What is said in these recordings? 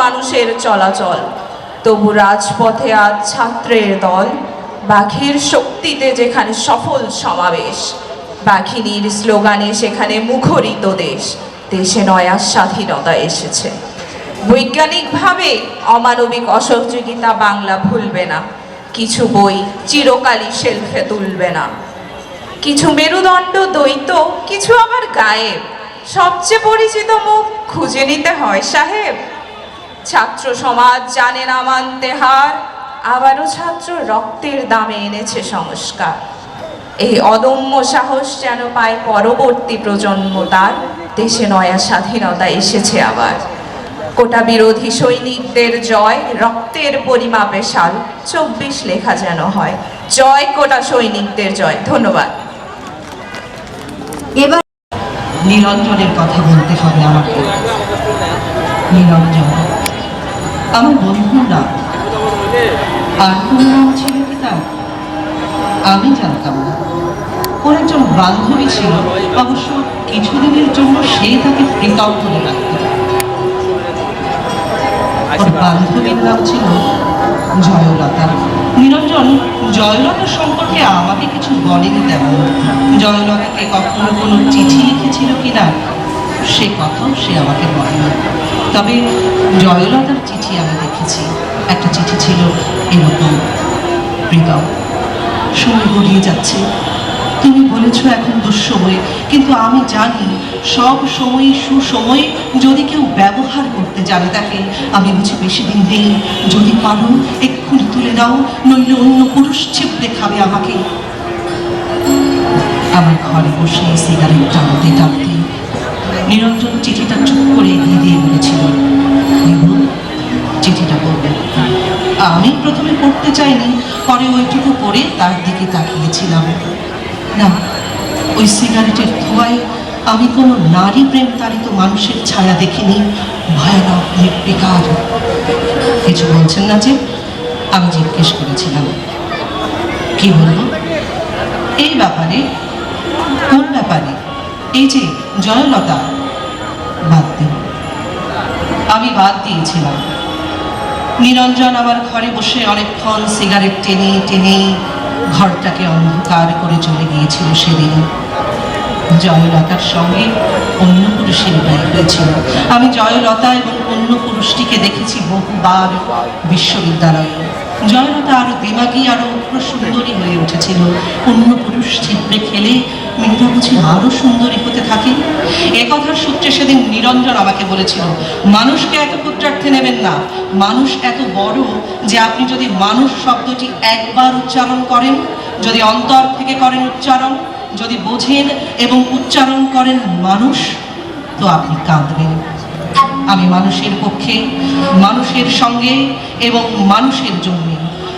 মানুষের চলাচল। তবু রাজপথে আজ ছাত্রের দল, বাঘের শক্তিতে যেখানে সফল সমাবেশ, বাঘিনীর স্লোগানে সেখানে মুখরিত দেশ, দেশে নয়া স্বাধীনতা এসেছে। বৈজ্ঞানিকভাবে অমানবিক অসহযোগিতা বাংলা ভুলবে না, কিছু বই চিরকালই শেলফে তুলবে না। কিছু মেরুদণ্ড দ্বৈত, কিছু আবার গায়েব, সবচেয়ে পরিচিত মুখ খুঁজে নিতে হয় সাহেব। ছাত্র সমাজ জানে না মানতে হার আবারও ছাত্র রক্তের দামে এনেছে সংস্কার। এই অদম্য সাহস যেন পায় পরবর্তী প্রজন্ম তার দেশে নয়া স্বাধীনতা এসেছে আবার। কোটা বিরোধী সৈনিকদের জয় রক্তের পরিমাপে সাল চব্বিশ লেখা যেন হয়। জয় কোটা সৈনিকদের জয় ধন্যবাদ। এবার নিরঞ্জনের কথা বলতে হবে আমাকে। নিরঞ্জন। আমার বন্ধুর নাম আর কোনো নাম ছিল কি তার? আমি জানতাম না। ওর একজন বান্ধবী ছিল। অবশ্য কিছুদিনের জন্য সে তাকে ফ্রিকাউট করে রাখত। বান্ধবীর নাম ছিল জয়লতা। নিরঞ্জন, জয়লতা সম্পর্কে আমাকে কিছু বলেনি তেমন। জয়লতাকে কখনো কোনো চিঠি লিখেছিল কিনা সে কথাও সে আমাকে বলেনি। তবে জয়লতার চিঠি আমি দেখেছি। একটা চিঠি ছিল এরকম প্রীতম সময় গড়িয়ে যাচ্ছে। তুমি বলেছ এখন দুঃসময়, কিন্তু আমি জানি সব সময় সুসময়ে যদি কেউ ব্যবহার করতে জানে তাকে, আমি বুঝি বেশি দিন নেই। যদি পারো, এক্ষুনি তুলে দাও নইলে অন্য পুরুষ ছিপড়ে খাবে আমাকে। আমার ঘরে বসে সিগারেট টানতে টানতে নিরঞ্জন চিঠিটা চুপ করে এগিয়ে দিয়ে বলেছিল চিঠিটা পড়বে আমি প্রথমে পড়তে চাইনি, পরে ওইটুকু পড়ে তার দিকে তাকিয়েছিলাম। না, ওই সিগারেটের ধোঁয়ায় আমি কোনো নারী প্রেম তাড়িত মানুষের ছায়া দেখিনি, ভয়ানক নির্বিকার। কিছু বলছেন না যে, আমি জিজ্ঞেস করেছিলাম। কি বলব? এই ব্যাপারে, কোন ব্যাপারে? এই যে, জয়লতা বাদ আমি বাদ দিয়েছিলাম। নিরঞ্জন আমার ঘরে বসে অনেকক্ষণ সিগারেট টেনে টেনে ঘরটাকে অন্ধকার করে চলে গিয়েছিল সেদিন। জয়লতার সঙ্গে অন্য পুরুষের বিয়ে হয়েছিল। আমি জয়লতা এবং অন্য পুরুষটিকে দেখেছি বহুবার বিশ্ববিদ্যালয়ে। জয়লতা আরও দিমাগি আরও উগ্র সুন্দরী হয়ে উঠেছিল। অন্য পুরুষ ছিপড়ে খেলে মেয়েরা বুঝি আরও সুন্দরী হতে থাকে? এ কথার সূত্রে সেদিন নিরঞ্জন আমাকে বলেছিল, মানুষকে এত ক্ষুদ্রার্থে নেবেন না। মানুষ এত বড় যে আপনি যদি মানুষ শব্দটি একবার উচ্চারণ করেন, যদি অন্তর থেকে করেন উচ্চারণ, যদি বোঝেন এবং উচ্চারণ করেন মানুষ, তো আপনি কাঁদবেন। আমি মানুষের পক্ষে, মানুষের সঙ্গে এবং মানুষের জন্য।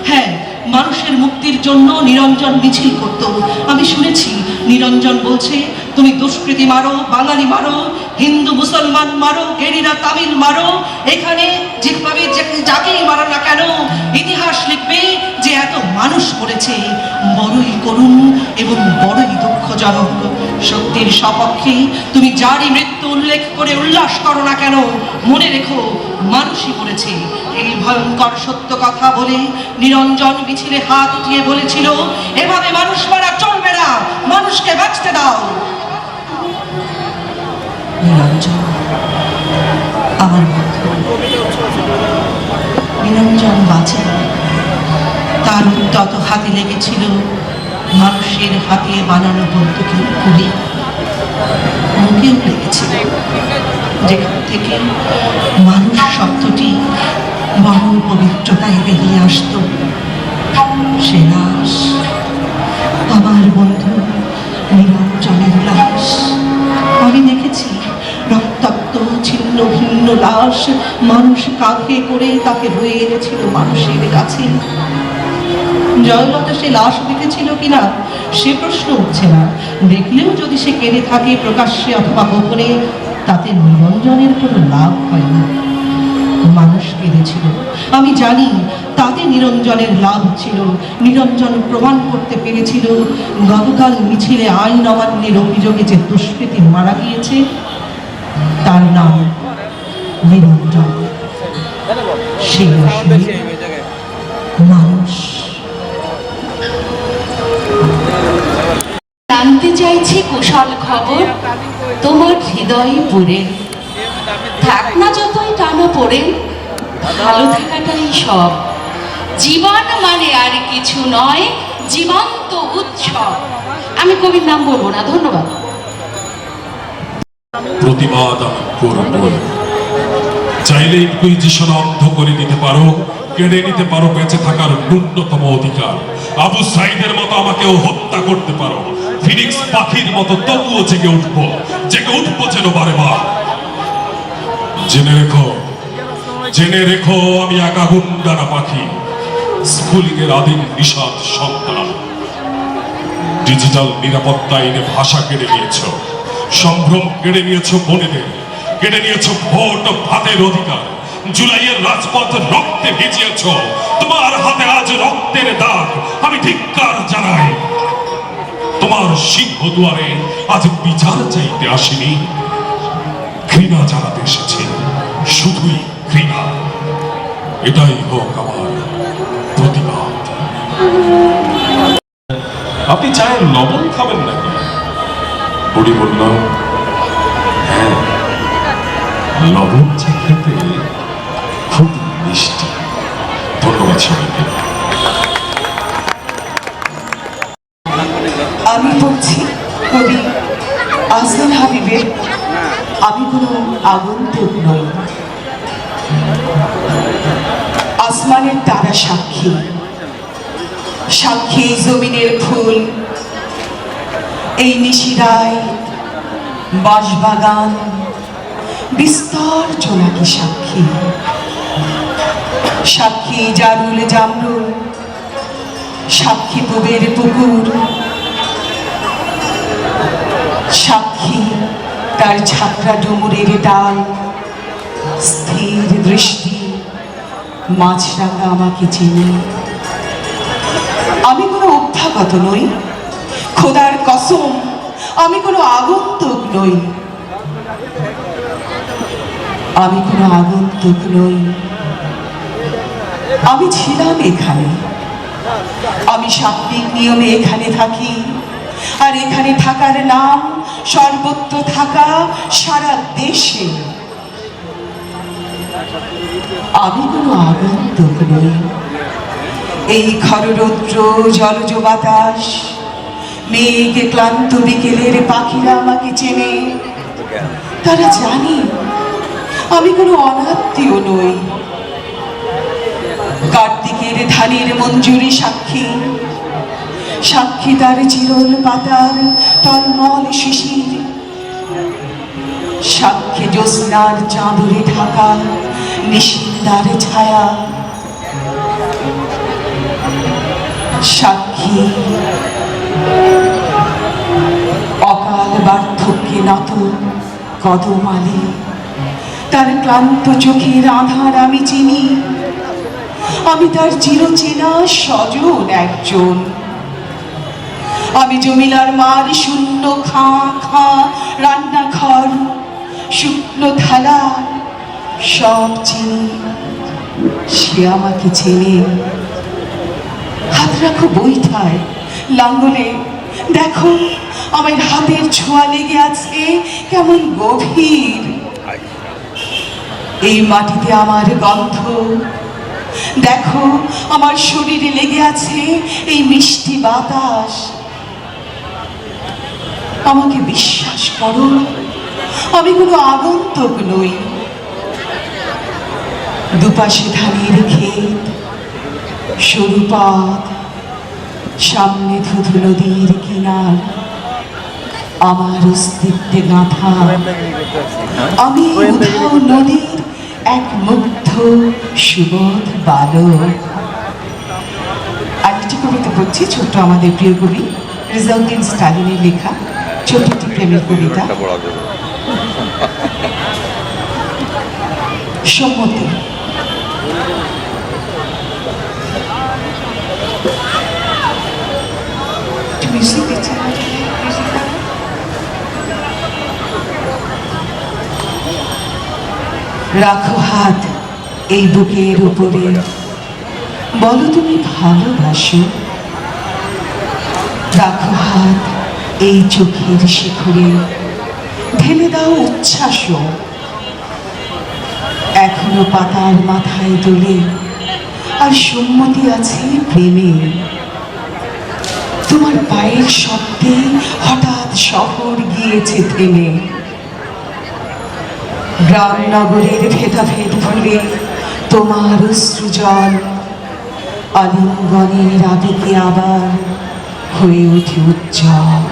হ্যাঁ মানুষের মুক্তির জন্য নিরঞ্জন মিছিল করত। আমি শুনেছি, নিরঞ্জন বলছে তুমি দুষ্কৃতি মারো, বাঙালি মারো, হিন্দু, মুসলমান মারো, গেরিরা তামিল মারো, এখানে যেভাবে যাকেই মারো না কেন, ইতিহাস লিখবে যে এত মানুষ করেছে, বড়ই করুণ এবং বড়ই দুঃখজনক। সত্যের সপক্ষে তুমি যারই মৃত্যু উল্লেখ করে উল্লাস করো না কেন, মনে রেখো মানুষই করেছে। এই ভয়ঙ্কর সত্য কথা বলে নিরঞ্জন মিছিলে হাত উঠিয়ে বলেছিল, এভাবে মানুষ মারা চলবে না, মানুষকে বাঁচতে দাও। নিরঞ্জন। আমার বন্ধু নিরঞ্জন বাঁচে। তার উদ্যত হাতে লেগেছিল, মানুষের হাতে বানানো বন্দুকের গুলি। মুখেও লেগেছিল। যেখান থেকে মানুষ শব্দটি বড় পবিত্রতায় বেরিয়ে আসতো, সে লাশ। আমার বন্ধু নিরঞ্জনের লাশ। রক্তাক্ত ছিন্ন, ভিন্ন লাশ মানুষ কাঁধে করে তাকে হয়ে এনেছিল মানুষের কাছে। জয়লতা সে লাশ দেখেছিল কিনা, সে প্রশ্ন উঠছে না। দেখলেও যদি সে কেঁদে থাকে প্রকাশ্যে অথবা গোপনে, তাতে নিরঞ্জনের কোনো লাভ হয়নি মানুষ কেঁদেছিল। আমি জানি তাতে নিরঞ্জনের লাভ ছিল। নিরঞ্জন প্রমাণ করতে পেরেছিল, গতকাল মিছিলে আইন অমান্যের অভিযোগে যে দুষ্কৃতী মারা গিয়েছে তার নাম নিরঞ্জন। মানুষ। জানতে চাইছি কুশল খবর, তোমার হৃদয় পুরে। থাক না যতই টানা পড়ে, ভালো থাকাটাই সব। জীবন মানে আর কিছু নয়, জীবন্ত উৎসব। আমি কবির নাম বলব না, ধন্যবাদ। প্রতিবাদ আমি করব চাইলে ইনকুইজিশন অন্ধ করে দিতে পারো, কেড়ে নিতে পারো, বেঁচে থাকার ন্যূনতম অধিকার। আবু সাইদের মতো আমাকেও হত্যা করতে পারো। ফিনিক্স পাখির মতো তবুও জেগে উঠবো জেগে উঠবো যেন বারে বার। জেনে রেখো জেনে রেখো, আমি একা গুন্ডানা পাখি। স্কুলিং এর আদিম নিষাদ সন্তান। ডিজিটাল নিরাপত্তা এনে ভাষা কেড়ে নিয়েছ। সম্ভ্রম কেড়ে নিয়েছ বোনেদের কেড়ে নিয়েছ ভোট ভাতের অধিকার। জুলাইয়ের রাজপথ রক্তে ভিজিয়েছ, তোমার হাতে আজ রক্তের দাগ, আমি ধিক্কার জানাই। তোমার সিংহ দুয়ারে আজ বিচার চাইতে আসিনি। ঘৃণা জানাতে এসেছি, শুধুই ঘৃণা। এটাই হোক আমার প্রতিবাদ। আপনি চায়ের লবণ খাবেন নাকি? বুড়ি হ্যাঁ। লবণ চা খেতে খুব মিষ্টি। ধন্যবাদ সবাইকে। আমি বলছি, কবি আজলান হাবিবের, আমি কোনো আগন্তুক নই। আসমানের তারা সাক্ষী। সাক্ষী জমিনের ফুল এই নিশিরায় বাঁশবাগান, বিস্তর জোনাকি সাক্ষী? সাক্ষী জারুল জামরুল, সাক্ষী পুবের পুকুর। সাক্ষী তার ছাপড়া ডুমুরের ডাল, স্থির দৃষ্টি, মাছরাঙা আমাকে চিনি। আমি কোনো অভ্যাগত নই। খোদার কসম, আমি কোনো আগন্তুক নই। আমি কোনো আগন্তুক নই। আমি ছিলাম এখানে। আমি সাত্বিক নিয়মে এখানে থাকি। আর এখানে থাকার নাম সর্বত্র থাকা সারা দেশে। আমি কোনো আগন্তুক নই। এই খররৌদ্র জলজ বাতাস মেঘ ক্লান্ত বিকেলের পাখিরা আমাকে চেনে। তারা জানে, আমি কোনো অনাত্মীয় নই। কার্তিকের ধানের মঞ্জুরি সাক্ষী। সাক্ষী তার চিরল পাতার টলমল শিশির। সাক্ষী জ্যোৎস্নার চাঁদরে ঢাকা নিশিন্দার ছায়া। সাক্ষী নত কদমালে তার ক্লান্ত চোখের আধার আমি চিনি। আমি তার চিরচেনা স্বজন একজন। আমি জমিলার মার শূন্য খাঁ খাঁ রান্নাঘর, শুকনো থালা, সব চিনি। সে আমাকে চেনে। হাত রাখো বইঠায় লাঙ্গলে দেখো আমার হাতের ছোঁয়া লেগে আছে কেমন গভীর। এই মাটিতে আমার গন্ধ। দেখো আমার শরীরে লেগে আছে এই মিষ্টি বাতাস। আমাকে বিশ্বাস করো আমি কোনো আগন্তুক নই। দুপাশে ধানের ক্ষেত সরু পথ সামনে ধুধু নদীর কিনার। আমার অস্তিত্বে গাঁথা। আমি উধাও নদীর এক মুগ্ধ সুবোধ বালক। আরেকটি কবিতা বলছি ছোট্ট আমাদের প্রিয় কবি রিজাউদ্দিন স্টালিনের লেখা ছোট্ট একটি প্রেমের কবিতা। সম্মতি। দাও। রাখো হাত এই বুকের উপরে। বলো তুমি ভালোবাসো? রাখো হাত এই চোখের শিখরে। ঢেলে দাও উচ্ছ্বাস এখনও পাতার মাথায় দোলে। আর সম্মতি আছে প্রেমে তোমার পায়ের শব্দে হঠাৎ শহর গিয়েছে থেমে। গ্রাম নগরের ভেদাভেদ ভুলে তোমার অশ্রুজল আলিঙ্গনের আবেগে আবার হয়ে ওঠে উজ্জ্বল।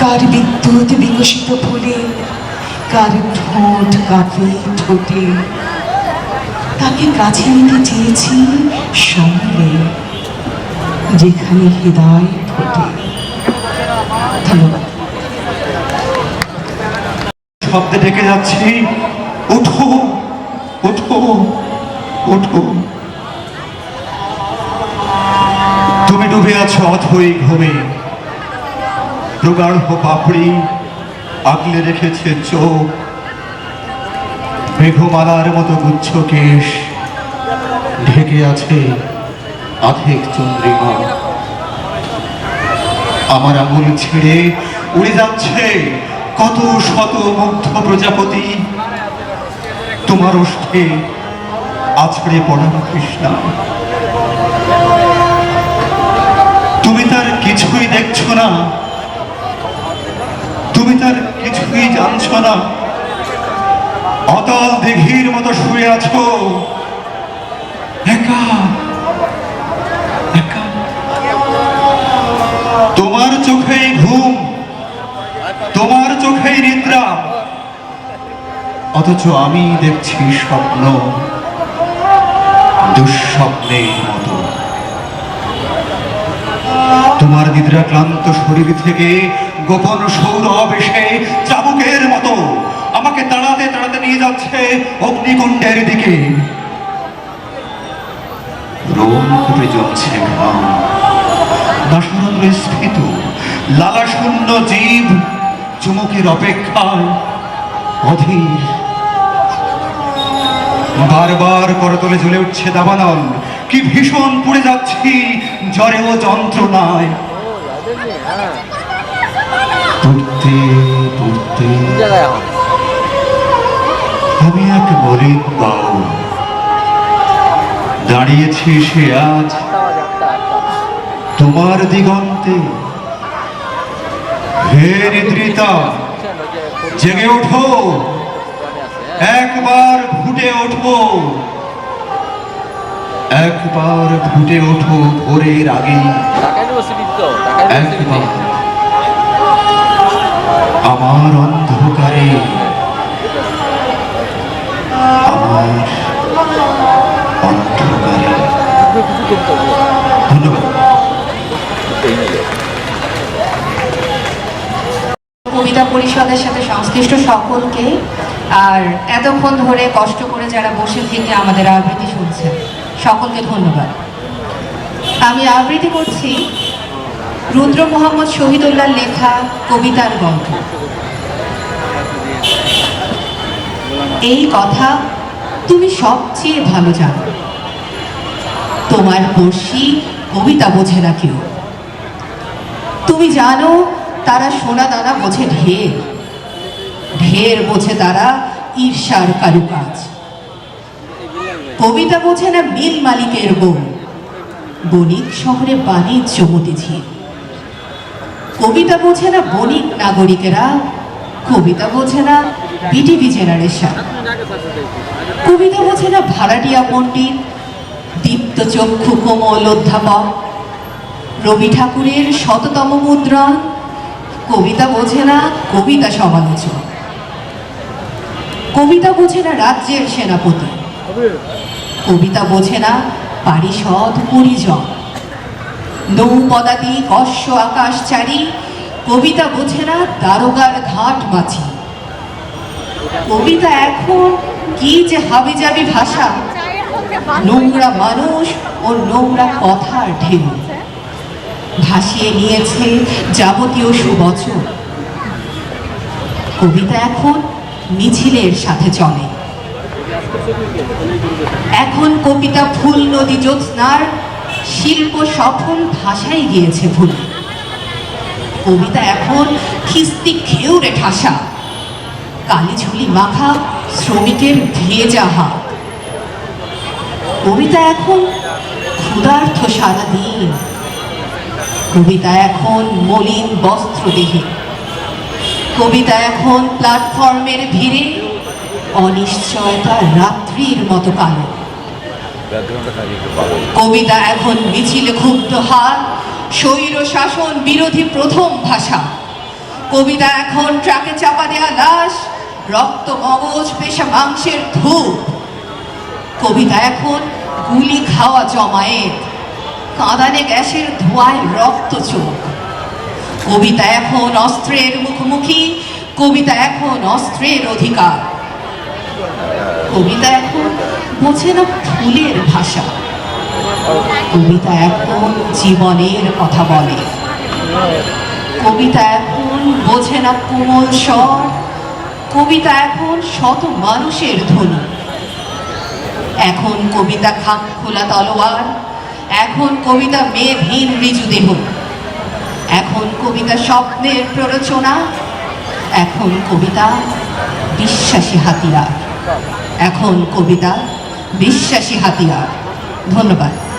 কার বিদ্যুৎ বিকশিত ফুলে, কার ঠোঁট কাঁপে ঠোঁটে, তাকে কাছে নিতে চেয়েছি সঙ্গে। যেখানে হৃদয় ফোটে। ধন্যবাদ। শব্দে ডেকে যাচ্ছি। ওঠো ওঠো ওঠো। তুমি ডুবে আছো অথই ঘুমে। প্রগাঢ় পাপড়ি আগলে রেখেছে চোখ। মেঘমালার মতো গুচ্ছ কেশ ঢেকে আছে। আধেক চন্দ্রিমা। আমার আঙুল ছেড়ে উড়ে যাচ্ছে কত শত মুগ্ধ প্রজাপতি। তোমার ওষ্ঠে আছড়ে পড়ানো কৃষ্ণা। তুমি তার কিছুই দেখছ না। তুমি তার কিছুই জানছো না। অতল দিঘির মতো শুয়ে আছো। একা চোখেই ঘুম, তোমার চোখেই নিদ্রা। অথচ আমি দেখছি স্বপ্ন, দুঃস্বপ্নের মতো। তোমার নিদ্রা ক্লান্ত শরীর থেকে গোপন সৌরভ এসে চাবুকের মতো আমাকে তাড়াতে তাড়াতে নিয়ে যাচ্ছে অগ্নিকুণ্ডের দিকে। রোম কূপে জমছে ঘাম নাসরন্দ্র স্ফীত লালাশূন্য জীব চুমুকের অপেক্ষায় অধীর। বারবার করতলে জ্বলে উঠছে দাবানল। কি ভীষণ পুড়ে যাচ্ছি জ্বরে ও যন্ত্রণায়। পড়তে আমি দাঁড়িয়েছি সে আজ তোমার দিগন্তে। হে নিদ্রিতা জেগে ওঠো। একবার ফুটে ওঠো একবার ফুটে ওঠো ভোরের আগে। একবার। আমার অন্ধকারে। আমার অন্ধকারে। ধন্যবাদ কবিতা পরিষদের সাথে সংশ্লিষ্ট সকলকে আর এতক্ষণ ধরে কষ্ট করে যারা বসে থেকে আমাদের আবৃত্তি শুনছে সকলকে ধন্যবাদ। আমি আবৃত্তি করছি রুদ্র মোহাম্মদ শহীদুল্লাহ লেখা কবিতার গল্প। এই কথা তুমি সবচেয়ে ভালো জানো। তোমার পড়শি কবিতা বোঝে না কেউ। তুমি জানো তারা সোনা দানা বোঝে ঢের। ঢের বোঝে তারা ঈর্ষার কারুকাজ। কবিতা বোঝে না মিল মালিকের বউ। বণিক শহরে বাণিজ্য মতিঝিল কবিতা বোঝে না বণিক নাগরিকেরা। কবিতা বোঝে না বিটিভি জেনারেশন কবিতা বোঝে না ভাড়াটিয়া পণ্ডিত, দীপ্ত চক্ষু কোমল অধ্যাপক। রবি ঠাকুরের শততম মুদ্রণ কবিতা বোঝে না, কবিতা সমালোচক। কবিতা বোঝে না রাজ্যের সেনাপতি। কবিতা বোঝে না পারিষদ পরিজন। নৌপদাতি কস্য আকাশচারী কবিতা বোঝে না দারোগার ঘাট মাছি কবিতা এখন কি যে হাবি যাবি ভাষা। নোংরা মানুষ ও নোংরা কথার ঢেউ। ভাসিয়ে নিয়েছে যাবতীয় সুবচন। কবিতা এখন মিছিলের সাথে চলে। এখন কবিতা ফুল নদী জ্যোৎস্নার শিল্প সফল ভাষায় গিয়েছে ভুল। কবিতা এখন খিস্তি খেউরে ঠাসা। কালি ঝুলি মাখা শ্রমিকের ভেজা হাত। কবিতা এখন ক্ষুধার্থ সারাদিন। কবিতা এখন মলিন বস্ত্র দেহে কবিতা এখন প্ল্যাটফর্মের ভিড়ে, অনিশ্চয়তা রাত্রির মতো কালো। কবিতা এখন মিছিল ক্ষুব্ধ হাত স্বৈর শাসন বিরোধী প্রথম ভাষা। কবিতা এখন ট্রাকে চাপা দেয়া লাশ, রক্ত মগজ পেশা মাংসের ধূপ। কবিতা এখন গুলি খাওয়া জমায়েত কাঁদানে গ্যাসের ধোঁয়ায় রক্ত চোখ। কবিতা এখন অস্ত্রের মুখোমুখি, কবিতা এখন অস্ত্রের অধিকার। কবিতা এখন বোঝে না ফুলের ভাষা। কবিতা এখন জীবনের কথা বলে। কবিতা এখন বোঝে না কোমল স্বর। কবিতা এখন শত মানুষের ধ্বনি। এখন কবিতা খাম খোলা তলোয়ার। এখন কবিতা মেঘহীন ঋজু দেহ। এখন কবিতা স্বপ্নের প্ররোচনা, এখন কবিতা বিশ্বাসী হাতিয়ার। এখন কবিতা বিশ্বাসী হাতিয়ার। ধন্যবাদ।